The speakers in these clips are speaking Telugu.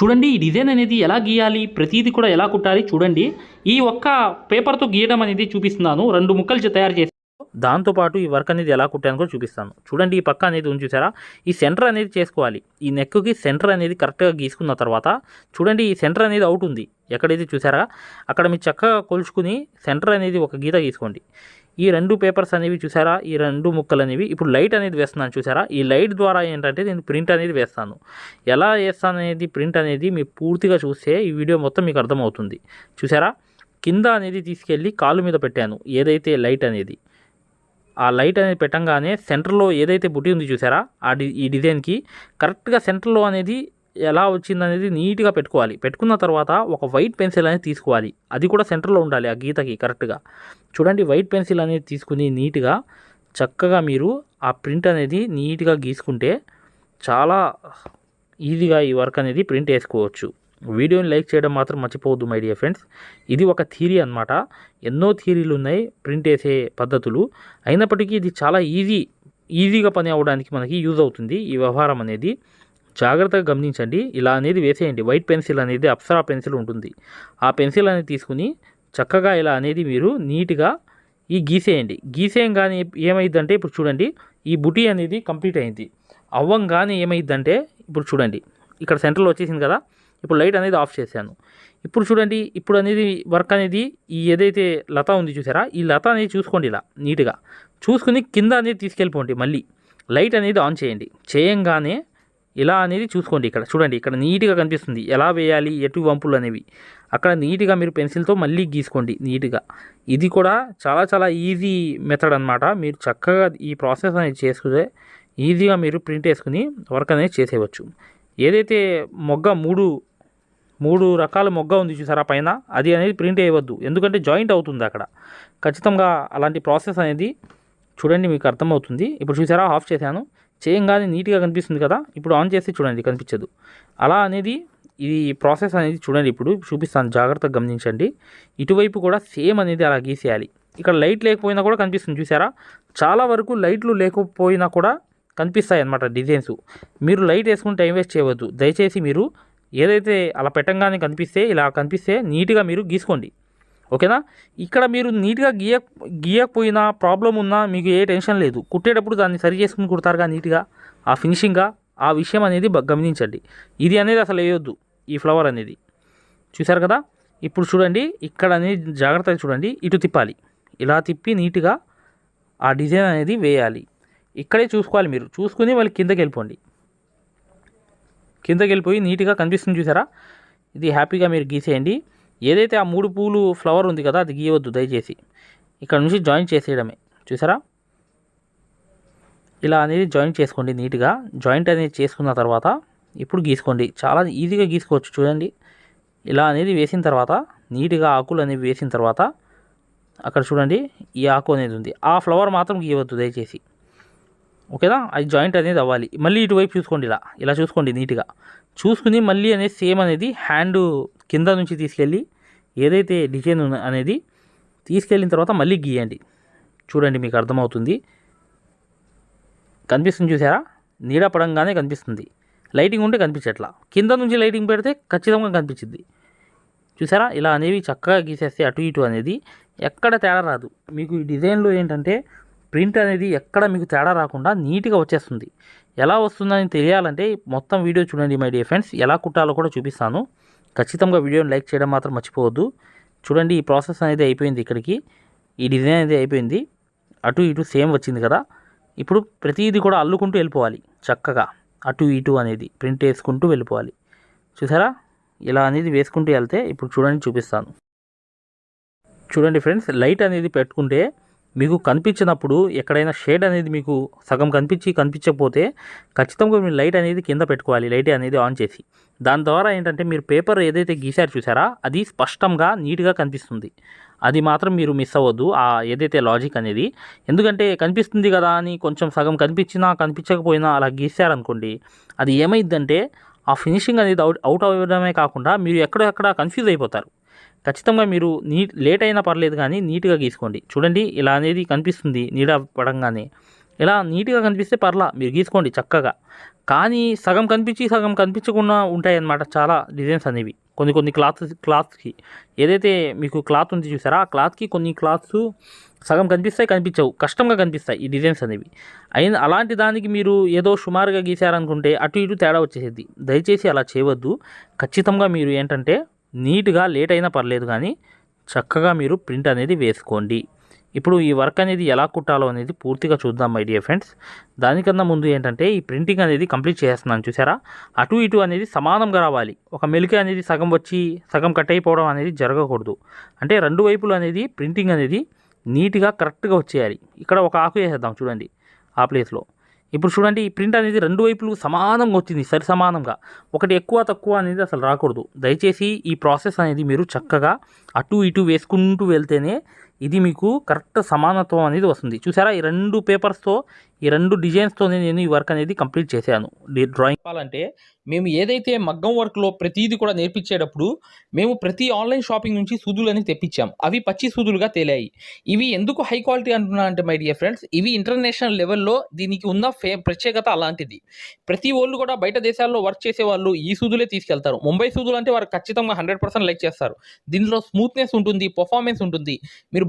చూడండి ఈ డిజైన్ అనేది ఎలా గీయాలి ప్రతిదీ కూడా ఎలా కుట్టాలి చూడండి. ఈ ఒక్క పేపర్తో గీయడం అనేది చూపిస్తున్నాను. రెండు ముక్కలు తయారు చేసి దాంతోపాటు ఈ వర్క్ అనేది ఎలా కుట్టాను కూడా చూపిస్తాను. చూడండి ఈ పక్క అనేది ఉంది చూసారా? ఈ సెంటర్ అనేది చేసుకోవాలి. ఈ నెక్కి సెంటర్ అనేది కరెక్ట్గా గీసుకున్న తర్వాత చూడండి ఈ సెంటర్ అనేది అవుట్ ఉంది. ఎక్కడైతే చూసారా? అక్కడ మీరు చక్కగా కొలుచుకుని సెంటర్ అనేది ఒక గీత గీసుకోండి. ఈ రెండు పేపర్స్ అనేవి చూసారా? ఈ రెండు ముక్కలు అనేవి. ఇప్పుడు లైట్ అనేది వేస్తున్నాను చూసారా? ఈ లైట్ ద్వారా ఏంటంటే నేను ప్రింట్ అనేది వేస్తాను. ఎలా వేస్తాను అనేది ప్రింట్ అనేది మీరు పూర్తిగా చూస్తే ఈ వీడియో మొత్తం మీకు అర్థమవుతుంది. చూసారా? కింద అనేది తీసుకెళ్ళి కాలు మీద పెట్టాను ఏదైతే లైట్ అనేది. ఆ లైట్ అనేది పెట్టంగానే సెంటర్లో ఏదైతే బుట్టి ఉంది చూసారా? ఆ డి ఈ డిజైన్కి. కరెక్ట్గా సెంటర్లో అనేది ఎలా వచ్చింది అనేది నీట్గా పెట్టుకోవాలి. పెట్టుకున్న తర్వాత ఒక వైట్ పెన్సిల్ అనేది తీసుకోవాలి. అది కూడా సెంటర్లో ఉండాలి ఆ గీతకి కరెక్ట్గా. చూడండి వైట్ పెన్సిల్ అనేది తీసుకుని నీట్గా చక్కగా మీరు ఆ ప్రింట్ అనేది నీట్గా గీసుకుంటే చాలా ఈజీగా ఈ వర్క్ అనేది ప్రింట్ వేసుకోవచ్చు. వీడియోని లైక్ చేయడం మాత్రం మర్చిపోవద్దు మై డియర్ ఫ్రెండ్స్. ఇది ఒక థీరీ అన్నమాట. ఎన్నో థీరీలు ఉన్నాయి ప్రింట్ వేసే పద్ధతులు. అయినప్పటికీ ఇది చాలా ఈజీ ఈజీగా పని అవ్వడానికి మనకి యూజ్ అవుతుంది ఈ వ్యవహారం అనేది. జాగ్రత్తగా గమనించండి. ఇలా అనేది వేసేయండి. వైట్ పెన్సిల్ అనేది అప్సరా పెన్సిల్ ఉంటుంది. ఆ పెన్సిల్ అనేది తీసుకుని చక్కగా ఇలా అనేది మీరు నీట్గా ఈ గీసేయండి. గీసేయంగానే ఏమైందంటే ఇప్పుడు చూడండి. ఈ బుటీ అనేది కంప్లీట్ అయింది. అవ్వంగానే ఏమైందంటే ఇప్పుడు చూడండి. ఇక్కడ సెంటర్లో వచ్చేసింది కదా. ఇప్పుడు లైట్ అనేది ఆఫ్ చేశాను. ఇప్పుడు చూడండి. ఇప్పుడు అనేది వర్క్ అనేది ఈ ఏదైతే లత ఉంది చూసారా? ఈ లత అనేది చూసుకోండి ఇలా నీట్గా. చూసుకుని కింద అనేది తీసుకెళ్ళిపోండి మళ్ళీ. లైట్ అనేది ఆన్ చేయండి. చేయంగానే ఇలా అనేది చూసుకోండి ఇక్కడ. చూడండి ఇక్కడ నీట్గా కనిపిస్తుంది. ఎలా వేయాలి ఎటు వంపులు అనేవి. అక్కడ నీట్గా మీరు పెన్సిల్తో మళ్ళీ గీసుకోండి నీట్గా. ఇది కూడా చాలా చాలా ఈజీ మెథడ్ అన్నమాట. మీరు చక్కగా ఈ ప్రాసెస్ అనేది చేసుకుంటే ఈజీగా మీరు ప్రింట్ వేసుకుని వర్క్ అనేది చేసేయవచ్చు. ఏదైతే మొగ్గ మూడు మూడు రకాల మొగ్గ ఉంది చూసారా పైన అది అనేది ప్రింట్ వేయవద్దు. ఎందుకంటే జాయింట్ అవుతుంది అక్కడ. ఖచ్చితంగా అలాంటి ప్రాసెస్ అనేది చూడండి మీకు అర్థమవుతుంది. ఇప్పుడు చూసారా ఆఫ్ చేశాను. చేయంగానే నీట్గా కనిపిస్తుంది కదా ఇప్పుడు ఆన్ చేసి చూడండి కనిపించదు. అలా అనేది ఇది ప్రాసెస్ అనేది చూడండి ఇప్పుడు చూపిస్తాను జాగ్రత్తగా గమనించండి. ఇటువైపు కూడా సేమ్ అనేది అలా గీసేయాలి. ఇక్కడ లైట్ లేకపోయినా కూడా కనిపిస్తుంది చూసారా? చాలా వరకు లైట్లు లేకపోయినా కూడా కనిపిస్తాయి అన్నమాట డిజైన్స్. మీరు లైట్ వేసుకుని టైం వేస్ట్ చేయవద్దు. దయచేసి మీరు ఏదైతే అలా పెట్టంగానే కనిపిస్తే ఇలా కనిపిస్తే నీట్గా మీరు గీసుకోండి. ఓకేనా? ఇక్కడ మీరు నీట్గా గీయ గీయకపోయినా ప్రాబ్లం ఉన్నా మీకు ఏ టెన్షన్ లేదు. కుట్టేటప్పుడు దాన్ని సరి చేసుకుని కుడతారుగా నీట్గా. ఆ ఫినిషింగ్గా ఆ విషయం అనేది గమనించండి. ఇది అనేది అసలు వేయొద్దు ఈ ఫ్లవర్ అనేది. చూసారు కదా? ఇప్పుడు చూడండి ఇక్కడ అనేది జాగ్రత్తగా చూడండి ఇటు తిప్పాలి. ఇలా తిప్పి నీట్గా ఆ డిజైన్ అనేది వేయాలి. ఇక్కడే చూసుకోవాలి మీరు. చూసుకుని మళ్ళీ కిందకి వెళ్ళిపోండి. కిందకి వెళ్ళిపోయి నీట్గా కనిపిస్తుంది చూసారా? ఇది హ్యాపీగా మీరు గీసేయండి. ఏదైతే ఆ మూడు పూలు ఫ్లవర్ ఉంది కదా అది గీయవద్దు దయచేసి. ఇక్కడ నుంచి జాయిన్ చేసేయడమే. చూసారా? ఇలా అనేది జాయింట్ చేసుకోండి నీట్గా. జాయింట్ అనేది చేసుకున్న తర్వాత ఇప్పుడు గీసుకోండి. చాలా ఈజీగా గీసుకోవచ్చు చూడండి. ఇలా అనేది వేసిన తర్వాత నీట్గా ఆకులు అనేవి వేసిన తర్వాత అక్కడ చూడండి ఈ ఆకు అనేది ఉంది. ఆ ఫ్లవర్ మాత్రం గీయవద్దు దయచేసి. ఓకేనా? అది జాయింట్ అనేది అవ్వాలి. మళ్ళీ ఇటువైపు చూసుకోండి ఇలా. ఇలా చూసుకోండి నీట్గా. చూసుకుని మళ్ళీ అనేది సేమ్ అనేది హ్యాండ్ కింద నుంచి తీసుకెళ్ళి ఏదైతే డిజైన్ అనేది తీసుకెళ్ళిన తర్వాత మళ్ళీ గీయండి. చూడండి మీకు అర్థమవుతుంది. కనిపిస్తుంది చూసారా? నీడ పడంగానే కనిపిస్తుంది. లైటింగ్ ఉంటే కనిపించట్లా. కింద నుంచి లైటింగ్ పెడితే ఖచ్చితంగా కనిపించింది చూసారా? ఇలా అనేవి చక్కగా గీసేస్తే అటు ఇటు అనేది ఎక్కడ తేడా రాదు. మీకు ఈ డిజైన్లో ఏంటంటే ప్రింట్ అనేది ఎక్కడ మీకు తేడా రాకుండా నీట్గా వచ్చేస్తుంది. ఎలా వస్తుందని తెలియాలంటే మొత్తం వీడియో చూడండి మై డియర్ ఫ్రెండ్స్. ఎలా కుట్టాలో కూడా చూపిస్తాను. ఖచ్చితంగా వీడియోని లైక్ చేయడం మాత్రం మర్చిపోవద్దు. చూడండి ఈ ప్రాసెస్ అనేది అయిపోయింది ఇక్కడికి. ఈ డిజైన్ అనేది అయిపోయింది. అటు ఇటు సేమ్ వచ్చింది కదా. ఇప్పుడు ప్రతిదీ కూడా అల్లుకుంటూ వెళ్ళిపోవాలి. చక్కగా అటు ఇటు అనేది ప్రింట్ వేసుకుంటూ వెళ్ళిపోవాలి. చూసారా? ఇలా అనేది వేసుకుంటూ వెళ్తే ఇప్పుడు చూడండి చూపిస్తాను. చూడండి ఫ్రెండ్స్ లైట్ అనేది పెట్టుకుంటే మీకు కనిపించినప్పుడు ఎక్కడైనా షేడ్ అనేది మీకు సగం కనిపించి కనిపించకపోతే ఖచ్చితంగా మీరు లైట్ అనేది కింద పెట్టుకోవాలి లైట్ అనేది ఆన్ చేసి. దాని ద్వారా ఏంటంటే మీరు పేపర్ ఏదైతే గీశారు చూసారా అది స్పష్టంగా నీట్గా కనిపిస్తుంది. అది మాత్రం మీరు మిస్ అవ్వద్దు ఆ ఏదైతే లాజిక్ అనేది. ఎందుకంటే కనిపిస్తుంది కదా అని కొంచెం సగం కనిపించినా కనిపించకపోయినా అలా గీశారనుకోండి అది ఏమైందంటే ఆ ఫినిషింగ్ అనేది అవుట్ అవుట్ అవ్వడమే కాకుండా మీరు ఎక్కడెక్కడ కన్ఫ్యూజ్ అయిపోతారు. ఖచ్చితంగా మీరు నీట్ లేట్ అయినా పర్లేదు కానీ నీట్గా గీసుకోండి. చూడండి ఇలా అనేది కనిపిస్తుంది నీడ పడంగానే. ఇలా నీట్గా కనిపిస్తే పర్లా మీరు గీసుకోండి చక్కగా. కానీ సగం కనిపించి సగం కనిపించకుండా ఉంటాయన్నమాట చాలా డిజైన్స్ అనేవి. కొన్ని కొన్ని క్లాత్ క్లాత్కి. ఏదైతే మీకు క్లాత్ ఉంది చూసారా ఆ క్లాత్కి కొన్ని క్లాత్స్ సగం కనిపిస్తాయి కనిపించవు. కష్టంగా కనిపిస్తాయి ఈ డిజైన్స్ అనేవి. అయిన అలాంటి దానికి మీరు ఏదో సుమారుగా గీశారనుకుంటే అటు ఇటు తేడా వచ్చేసేది. దయచేసి అలా చేయవద్దు. ఖచ్చితంగా మీరు ఏంటంటే నీట్గా లేట్ అయినా పర్లేదు కానీ చక్కగా మీరు ప్రింట్ అనేది వేసుకోండి. ఇప్పుడు ఈ వర్క్ అనేది ఎలా కుట్టాలో అనేది పూర్తిగా చూద్దాం మై డియర్ ఫ్రెండ్స్ దానికన్నా ముందు ఏంటంటే ఈ ప్రింటింగ్ అనేది కంప్లీట్ చేస్తున్నాను చూసారా? అటు ఇటు అనేది సమానంగా రావాలి. ఒక మెలిక అనేది సగం వచ్చి సగం కట్ అయిపోవడం అనేది జరగకూడదు. అంటే రెండు వైపులు అనేది ప్రింటింగ్ అనేది నీట్గా కరెక్ట్గా వచ్చేయాలి. ఇక్కడ ఒక ఆకు వేసేద్దాం చూడండి. ఆ ప్లేస్లో. ఇప్పుడు చూడండి ఈ ప్రింట్ అనేది రెండు వైపులు సమానంగా వచ్చింది సరి సమానంగా. ఒకటి ఎక్కువ తక్కువ అనేది అసలు రాకూడదు. దయచేసి ఈ ప్రాసెస్ అనేది మీరు చక్కగా అటు ఇటు వేసుకుంటూ వెళ్తేనే ఇది మీకు కరెక్ట్ సమానత్వం అనేది వస్తుంది. చూసారా? ఈ రెండు పేపర్స్తో ఈ రెండు డిజైన్స్తో నేను ఈ వర్క్ అనేది కంప్లీట్ చేశాను. డ్రాయింగ్ చెప్పాలంటే మేము ఏదైతే మగ్గం వర్క్లో ప్రతిదీ కూడా నేర్పించేటప్పుడు మేము ప్రతి ఆన్లైన్ షాపింగ్ నుంచి సూదులని తెప్పించాం. అవి పచ్చి సూదులుగా తేలాయి. ఇవి ఎందుకు హై క్వాలిటీ అంటున్నా అంటే మై డియర్ ఫ్రెండ్స్ ఇవి ఇంటర్నేషనల్ లెవెల్లో దీనికి ఉన్న ఫే ప్రత్యేకత అలాంటిది. ప్రతి వాళ్ళు కూడా బయట దేశాల్లో వర్క్ చేసే వాళ్ళు ఈ సూదులే తీసుకెళ్తారు. ముంబై సూదులు అంటే వారు ఖచ్చితంగా హండ్రెడ్ పర్సెంట్ లైక్ చేస్తారు. దీనిలో స్మూత్నెస్ ఉంటుంది పర్ఫార్మెన్స్ ఉంటుంది. మీరు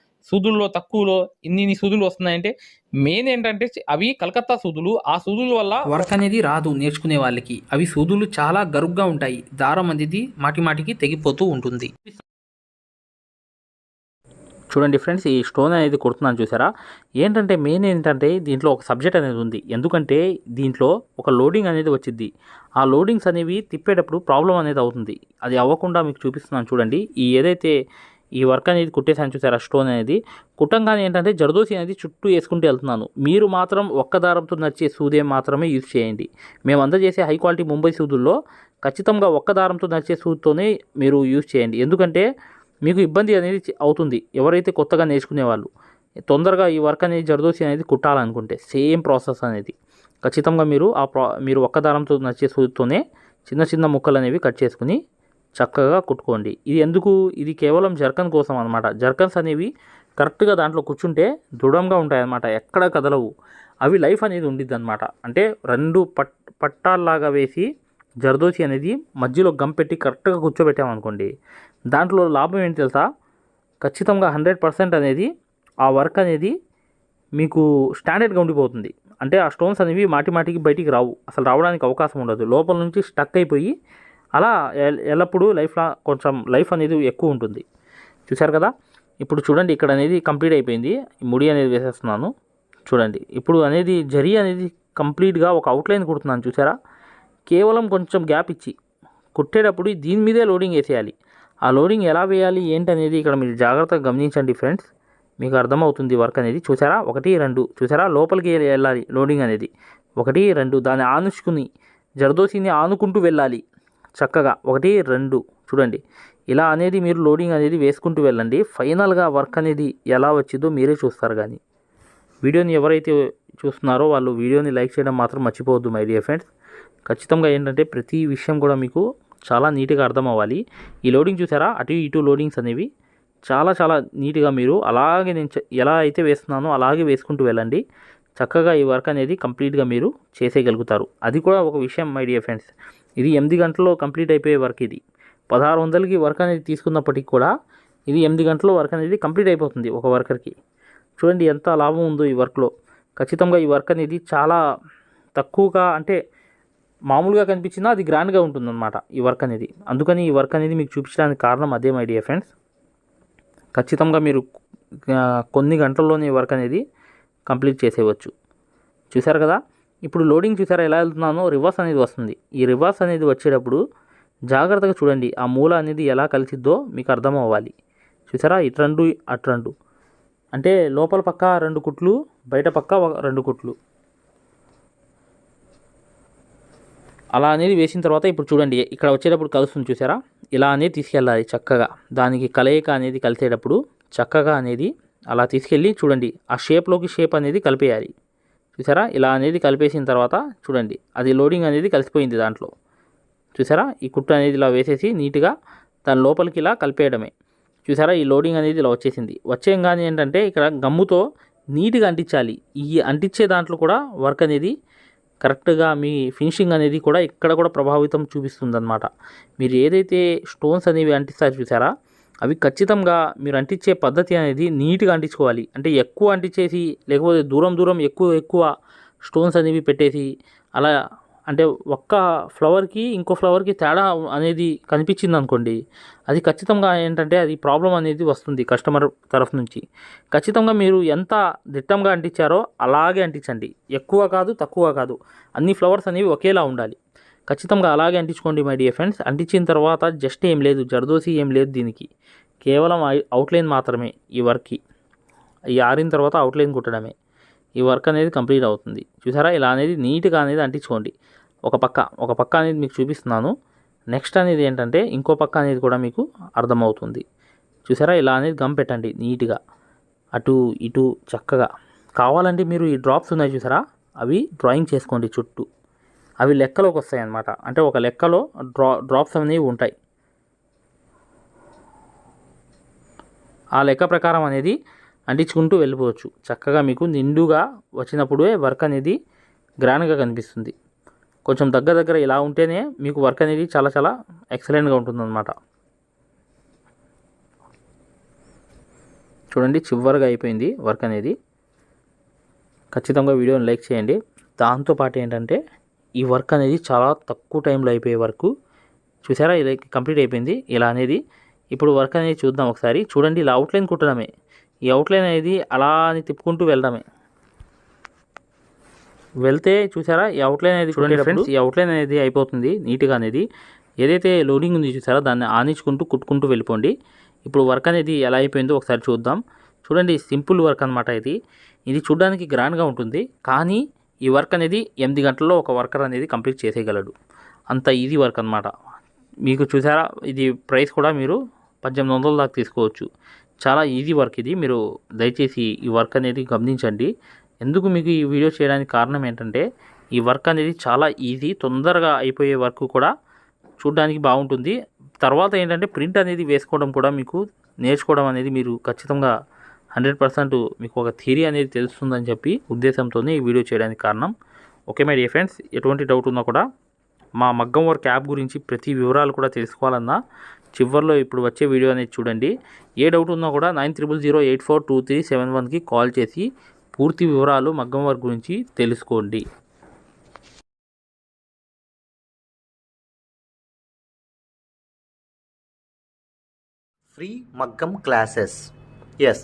సూదుల్లో తక్కువలో ఇన్ని ఇన్ని సూదులు వస్తున్నాయంటే మెయిన్ ఏంటంటే అవి కలకత్తా సూదులు. ఆ సూదుల వల్ల వర్క్ అనేది రాదు నేర్చుకునే వాళ్ళకి. అవి సూదులు చాలా గరుగ్గా ఉంటాయి. దారం అనేది మాటి మాటికి తెగిపోతూ ఉంటుంది. చూడండి ఫ్రెండ్స్ ఈ స్టోన్ అనేది కొడుతున్నాను చూసారా? ఏంటంటే మెయిన్ ఏంటంటే దీంట్లో ఒక సబ్జెక్ట్ అనేది ఉంది. ఎందుకంటే దీంట్లో ఒక లోడింగ్ అనేది వచ్చింది. ఆ లోడింగ్స్ అనేవి తిప్పేటప్పుడు ప్రాబ్లం అనేది అవుతుంది. అది అవ్వకుండా మీకు చూపిస్తున్నాను చూడండి. ఈ ఏదైతే ఈ వర్క్ అనేది కుట్టేసాను చూసారా స్టోన్ అనేది. కుట్టంగానే ఏంటంటే జరదోసి అనేది చుట్టూ వేసుకుంటూ వెళ్తున్నాను. మీరు మాత్రం ఒక్క దారంతో నచ్చే సూదే మాత్రమే యూజ్ చేయండి. మేము అందజేసే హై క్వాలిటీ ముంబై సూదుల్లో ఖచ్చితంగా ఒక్క దారంతో నచ్చే సూదితోనే మీరు యూజ్ చేయండి. ఎందుకంటే మీకు ఇబ్బంది అనేది అవుతుంది. ఎవరైతే కొత్తగా నేర్చుకునే వాళ్ళు తొందరగా ఈ వర్క్ అనేది జరదోసి అనేది కుట్టాలనుకుంటే సేమ్ ప్రాసెస్ అనేది. ఖచ్చితంగా మీరు ఆ ప్రా మీరు ఒక్క దారంతో నచ్చే సూదితోనే చిన్న చిన్న ముక్కలు అనేవి కట్ చేసుకుని చక్కగా కుట్టుకోండి. ఇది ఎందుకు? ఇది కేవలం జర్కన్ కోసం అనమాట జర్కన్స్ అనేవి కరెక్ట్గా దాంట్లో కూర్చుంటే దృఢంగా ఉంటాయి అన్నమాట ఎక్కడ కదలవు. అవి లైఫ్ అనేది ఉండిద్ది అనమాట అంటే రెండు పట్ పట్టాల్లాగా వేసి జర్దోసి అనేది మధ్యలో గమ్ పెట్టి కరెక్ట్గా కూర్చోబెట్టామనుకోండి దాంట్లో లాభం ఏంటి తెలుసా? ఖచ్చితంగా హండ్రెడ్ పర్సెంట్ అనేది ఆ వర్క్ అనేది మీకు స్టాండర్డ్గా ఉండిపోతుంది. అంటే ఆ స్టోన్స్ అనేవి మాటి మాటికి బయటికి రావు. అసలు రావడానికి అవకాశం ఉండదు. లోపల నుంచి స్టక్ అయిపోయి అలా ఎల్- ఎల్లప్పుడూ లైఫ్లో కొంచెం లైఫ్ అనేది ఎక్కువ ఉంటుంది. చూశారు కదా? ఇప్పుడు చూడండి ఇక్కడ అనేది కంప్లీట్ అయిపోయింది. ముడి అనేది వేసేస్తున్నాను. చూడండి ఇప్పుడు అనేది జరీ అనేది కంప్లీట్గా ఒక అవుట్లైన్ కుడుతున్నాను. చూసారా కేవలం కొంచెం గ్యాప్ ఇచ్చి. కుట్టేటప్పుడు దీని మీదే లోడింగ్ వేసేయాలి. ఆ లోడింగ్ ఎలా వేయాలి ఏంటి అనేది ఇక్కడ మీరు జాగ్రత్తగా గమనించండి ఫ్రెండ్స్. మీకు అర్థమవుతుంది వర్క్ అనేది. చూసారా ఒకటి రెండు. చూసారా లోపలికి వెళ్ళాలి లోడింగ్ అనేది. ఒకటి రెండు. దాన్ని ఆనుచుకుని జరదోసిని ఆనుకుంటూ వెళ్ళాలి. చక్కగా ఒకటి రెండు చూడండి. ఇలా అనేది మీరు లోడింగ్ అనేది వేసుకుంటూ వెళ్ళండి. ఫైనల్గా వర్క్ అనేది ఎలా వచ్చిందో మీరే చూస్తారు కానీ. వీడియోని ఎవరైతే చూస్తున్నారో వాళ్ళు వీడియోని లైక్ చేయడం మాత్రం మర్చిపోవద్దు మై డియర్ ఫ్రెండ్స్. ఖచ్చితంగా ఏంటంటే ప్రతి విషయం కూడా మీకు చాలా నీట్గా అర్థం అవ్వాలి. ఈ లోడింగ్ చూసారా? అటు ఇటు లోడింగ్స్ అనేవి చాలా చాలా నీట్గా మీరు అలాగే నేను ఎలా అయితే వేస్తున్నానో అలాగే వేసుకుంటూ వెళ్ళండి. చక్కగా ఈ వర్క్ అనేది కంప్లీట్గా మీరు చేసేయగలుగుతారు. అది కూడా ఒక విషయం మై డియర్ ఫ్రెండ్స్. ఇది ఎనిమిది గంటల్లో కంప్లీట్ అయిపోయే వర్క్ ఇది. పదహారు వందలకి వర్క్ అనేది తీసుకున్నప్పటికీ కూడా ఇది ఎనిమిది గంటల్లో వర్క్ అనేది కంప్లీట్ అయిపోతుంది ఒక వర్కర్కి. చూడండి ఎంత లాభం ఉందో ఈ వర్క్లో. ఖచ్చితంగా ఈ వర్క్ అనేది చాలా తక్కువగా అంటే మామూలుగా కనిపించినా అది గ్రాండ్గా ఉంటుందన్నమాట ఈ వర్క్ అనేది. అందుకని ఈ వర్క్ అనేది మీకు చూపించడానికి కారణం అదే మై డియర్ ఫ్రెండ్స్. ఖచ్చితంగా మీరు కొన్ని గంటల్లోనే ఈ వర్క్ అనేది కంప్లీట్ చేసేయవచ్చు. చూసారు కదా? ఇప్పుడు లోడింగ్ చూసారా ఎలా వెళ్తున్నానో రివర్స్ అనేది వస్తుంది. ఈ రివర్స్ అనేది వచ్చేటప్పుడు జాగ్రత్తగా చూడండి ఆ మూల అనేది ఎలా కలిసిద్దో మీకు అర్థం అవ్వాలి చూసారా? ఇటు రెండు అటు రెండు. అంటే లోపల పక్క రెండు కుట్లు బయట పక్క రెండు కుట్లు. అలా అనేది వేసిన తర్వాత ఇప్పుడు చూడండి ఇక్కడ వచ్చేటప్పుడు కలుస్తుంది చూసారా? ఇలా అనేది తీసుకెళ్ళాలి చక్కగా. దానికి కలయిక అనేది కలిసేటప్పుడు చక్కగా అనేది అలా తీసుకెళ్ళి చూడండి ఆ షేప్లోకి షేప్ అనేది కలిపేయాలి. చూసారా? ఇలా అనేది కలిపేసిన తర్వాత చూడండి అది లోడింగ్ అనేది కలిసిపోయింది దాంట్లో. చూసారా? ఈ కుట్టు అనేది ఇలా వేసేసి నీట్గా దాని లోపలికి ఇలా కలిపేయడమే. చూసారా? ఈ లోడింగ్ అనేది ఇలా వచ్చేసింది. వచ్చేయంగానే ఏంటంటే ఇక్కడ గమ్ముతో నీట్గా అంటించాలి. ఈ అంటించే దాంట్లో కూడా వర్క్ అనేది కరెక్ట్గా మీ ఫినిషింగ్ అనేది కూడా ఇక్కడ కూడా ప్రభావితం చూపిస్తుంది అనమాట మీరు ఏదైతే స్టోన్స్ అనేవి అంటిస్తారు చూసారా? అవి ఖచ్చితంగా మీరు అంటించే పద్ధతి అనేది నీట్గా అంటించుకోవాలి. అంటే ఎక్కువ అంటించేసి లేకపోతే దూరం దూరం ఎక్కువ ఎక్కువ స్టోన్స్ అనేవి పెట్టేసి అలా అంటే ఒక్క ఫ్లవర్కి ఇంకో ఫ్లవర్కి తేడా అనేది కనిపించింది అనుకోండి అది ఖచ్చితంగా ఏంటంటే అది ప్రాబ్లం అనేది వస్తుంది కస్టమర్ తరఫు నుంచి. ఖచ్చితంగా మీరు ఎంత దిట్టంగా అంటించారో అలాగే అంటించండి. ఎక్కువ కాదు తక్కువ కాదు. అన్ని ఫ్లవర్స్ అనేవి ఒకేలా ఉండాలి. ఖచ్చితంగా అలాగే అంటించుకోండి మై డియర్ ఫ్రెండ్స్ అంటించిన తర్వాత జస్ట్ ఏం లేదు జర్దోసి ఏం లేదు దీనికి. కేవలం ఐ- అవుట్లైన్ మాత్రమే ఈ వర్క్కి ఈ ఆరిన తర్వాత అవుట్లైన్ కుట్టడమే. ఈ వర్క్ అనేది కంప్లీట్ అవుతుంది. చూసారా? ఇలా అనేది నీట్గా అనేది అంటించుకోండి. ఒక పక్క ఒక పక్క అనేది మీకు చూపిస్తున్నాను. నెక్స్ట్ అనేది ఏంటంటే ఇంకో పక్క అనేది కూడా మీకు అర్థమవుతుంది. చూసారా? ఇలా అనేది గమ్ పెట్టండి నీట్గా అటు ఇటు చక్కగా. కావాలంటే మీరు ఈ డ్రాప్స్ ఉన్నాయి చూసారా? అవి డ్రాయింగ్ చేసుకోండి చుట్టూ. అవి లెక్కలోకి వస్తాయి అన్నమాట అంటే ఒక లెక్కలో డ్రా డ్రాప్స్ అనేవి ఉంటాయి. ఆ లెక్క ప్రకారం అనేది అంటించుకుంటూ వెళ్ళిపోవచ్చు. చక్కగా మీకు నిండుగా వచ్చినప్పుడే వర్క్ అనేది గ్రాండ్గా కనిపిస్తుంది. కొంచెం దగ్గర దగ్గర ఇలా ఉంటేనే మీకు వర్క్ అనేది చాలా చాలా ఎక్సలెంట్గా ఉంటుందన్నమాట. చూడండి చివరిగా అయిపోయింది వర్క్ అనేది. ఖచ్చితంగా వీడియోని లైక్ చేయండి. దాంతోపాటు ఏంటంటే ఈ వర్క్ అనేది చాలా తక్కువ టైంలో అయిపోయే వర్క్ చూసారా? ఇది కంప్లీట్ అయిపోయింది. ఇలా అనేది ఇప్పుడు వర్క్ అనేది చూద్దాం ఒకసారి. చూడండి ఇలా అవుట్లైన్ కుట్టడమే. ఈ అవుట్లైన్ అనేది అలా అని తిప్పుకుంటూ వెళ్ళడమే వెళ్తే చూసారా? ఈ అవుట్లైన్ అనేది చూడండి ఫ్రెండ్స్ ఈ అవుట్లైన్ అనేది అయిపోతుంది నీట్గా అనేది. ఏదైతే లోడింగ్ ఉంది చూసారా? దాన్ని ఆనించుకుంటూ కుట్టుకుంటూ వెళ్ళిపోండి. ఇప్పుడు వర్క్ అనేది ఎలా అయిపోయిందో ఒకసారి చూద్దాం. చూడండి సింపుల్ వర్క్ అనమాట ఇది. ఇది చూడడానికి గ్రాండ్గా ఉంటుంది. కానీ ఈ వర్క్ అనేది ఎనిమిది గంటల్లో ఒక వర్కర్ అనేది కంప్లీట్ చేసేయగలడు. అంత ఈజీ వర్క్ అనమాట మీకు చూసారా? ఇది ప్రైస్ కూడా మీరు పద్దెనిమిది వందల దాకా తీసుకోవచ్చు. చాలా ఈజీ వర్క్ ఇది. మీరు దయచేసి ఈ వర్క్ అనేది గమనించండి. ఎందుకు మీకు ఈ వీడియో చేయడానికి కారణం ఏంటంటే ఈ వర్క్ అనేది చాలా ఈజీ తొందరగా అయిపోయే వర్క్ కూడా చూడడానికి బాగుంటుంది. తర్వాత ఏంటంటే ప్రింట్ అనేది వేసుకోవడం కూడా మీకు నేర్చుకోవడం అనేది మీరు ఖచ్చితంగా హండ్రెడ్ పర్సెంట్ మీకు ఒక థియరీ అనేది తెలుస్తుందని చెప్పి ఉద్దేశంతోనే ఈ వీడియో చేయడానికి కారణం. ఓకే మై డియర్ ఫ్రెండ్స్ ఎటువంటి డౌట్ ఉన్నా కూడా మా మగ్గం వర్క్ యాప్ గురించి ప్రతి వివరాలు కూడా తెలుసుకోవాలన్నా చివరిలో ఇప్పుడు వచ్చే వీడియో అనేది చూడండి. ఏ డౌట్ ఉన్నా కూడా nine triple zero eight four two three seven వన్కి కాల్ చేసి పూర్తి వివరాలు మగ్గం వర్క్ గురించి తెలుసుకోండి. ఫ్రీ మగ్గం క్లాసెస్ ఎస్